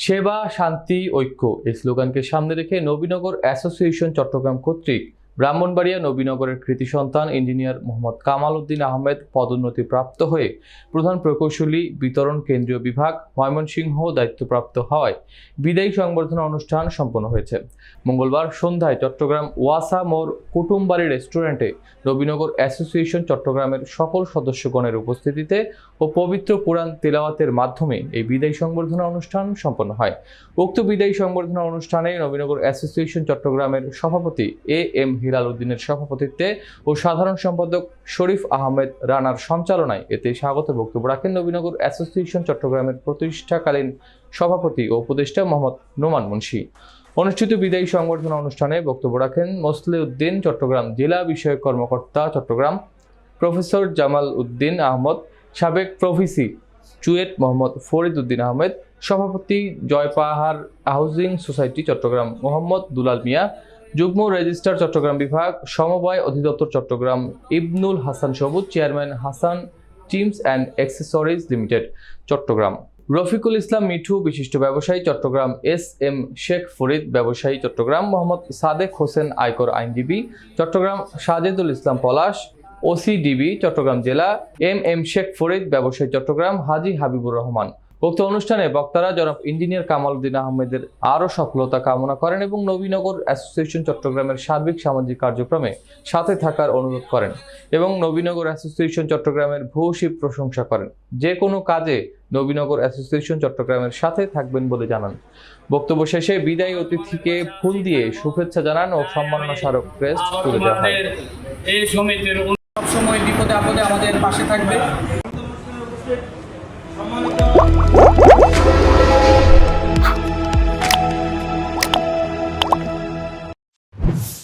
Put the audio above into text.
সেবা শান্তি ঐক্য এই স্লোগানকে সামনে রেখে নবীনগর অ্যাসোসিয়েশন চট্টগ্রাম কর্তৃক ব্রাহ্মণবাড়িয়া নবীনগরের কৃতি সন্তান ইঞ্জিনিয়ার মোহাম্মদ কামাল উদ্দিন আহমেদ পদোন্নতি প্রাপ্ত হয়ে প্রধান প্রকৌশলী, বিতরণ কেন্দ্রীয় বিভাগ, ময়মনসিংহ দায়িত্বপ্রাপ্ত হওয়ায় বিদায়ী সংবর্ধনা অনুষ্ঠান সম্পন্ন হয়েছে। মঙ্গলবার সন্ধ্যায় চট্টগ্রাম ওয়াসা মোর কুটুমবাড়ি রেস্টুরেন্টে নবীনগর অ্যাসোসিয়েশন চট্টগ্রামের সকল সদস্যগণের উপস্থিতিতে ও পবিত্র কোরআন তেলাওয়াতের মাধ্যমে এই বিদায়ী সংবর্ধনা অনুষ্ঠান সম্পন্ন হয়। উক্ত বিদায়ী সংবর্ধনা অনুষ্ঠানে নবীনগর অ্যাসোসিয়েশন চট্টগ্রামের সভাপতি এ এম হিলাল উদ্দিনের সভাপতিত্বে ও সাধারণ সম্পাদক শরীফ আহমেদ রানার সঞ্চালনায় এতে স্বাগত বক্তব্য রাখেন নবীনগর অ্যাসোসিয়েশন চট্টগ্রামের প্রতিষ্ঠাকালীন সভাপতি ও উপদেষ্টা মোহাম্মদ নোমান মুন্সি। অনুষ্ঠিত বিদায়ী সংবর্ধনা অনুষ্ঠানে বক্তব্য রাখেন মোসলে উদ্দিন চট্টগ্রাম জেলা বিষয়ক কর্মকর্তা চট্টগ্রাম, প্রফেসর জামাল উদ্দিন আহমদ, সাবেক প্রভিসি চুয়েট মোহাম্মদ ফরিদ উদ্দিন আহমেদ, সভাপতি জয়পাহাড় হাউজিং সোসাইটি চট্টগ্রাম মোহাম্মদ দুলাল মিয়া যুগ্ম রেজিস্ট্রার চট্টগ্রাম বিভাগ, সমবায় অধিদপ্তর Chittagong, Ibnul Hasan Sabuj, chairman Hasan trims and accessories limited, Chittagong. Rafiqul Islam Mithu, বিশিষ্ট ব্যবসায়ী, চট্টগ্রাম। এস এম শেখ ফরিদ, ব্যবসায়ী, চট্টগ্রাম। মোহাম্মদ সাদেক হোসেন আয়কর আইনজীবী, চট্টগ্রাম। সাজেদুল ইসলাম পলাশ ওসিডিবি চট্টগ্রাম জেলা। এম এম শেখ ফরিদ, ব্যবসায়ী, চট্টগ্রাম। হাজি হাবিবুর রহমান। উক্ত অনুষ্ঠানে বক্তারা জনাব ইঞ্জিনিয়ার কামাল উদ্দিন আহমেদের আরও সফলতা কামনা করেন এবং নবীনগর অ্যাসোসিয়েশন চট্টগ্রামের সার্বিক সামাজিক কার্যক্রমে সাথে থাকার অনুরোধ করেন এবং নবীনগর অ্যাসোসিয়েশন চট্টগ্রামের ভূয়সী প্রশংসা করেন। যে কোনো কাজে নবীনগর অ্যাসোসিয়েশন চট্টগ্রামের সাথে থাকবেন বলে জানান। বক্তব্য শেষে বিদায়ী অতিথিকে ফুল দিয়ে শুভেচ্ছা জানান ও সম্মাননা স্মারক ক্রেস্ট তুলে দেওয়া হয়। আমাদের এই সমিতির সবসময় বিপদে আপদে আমাদের পাশে থাকবে।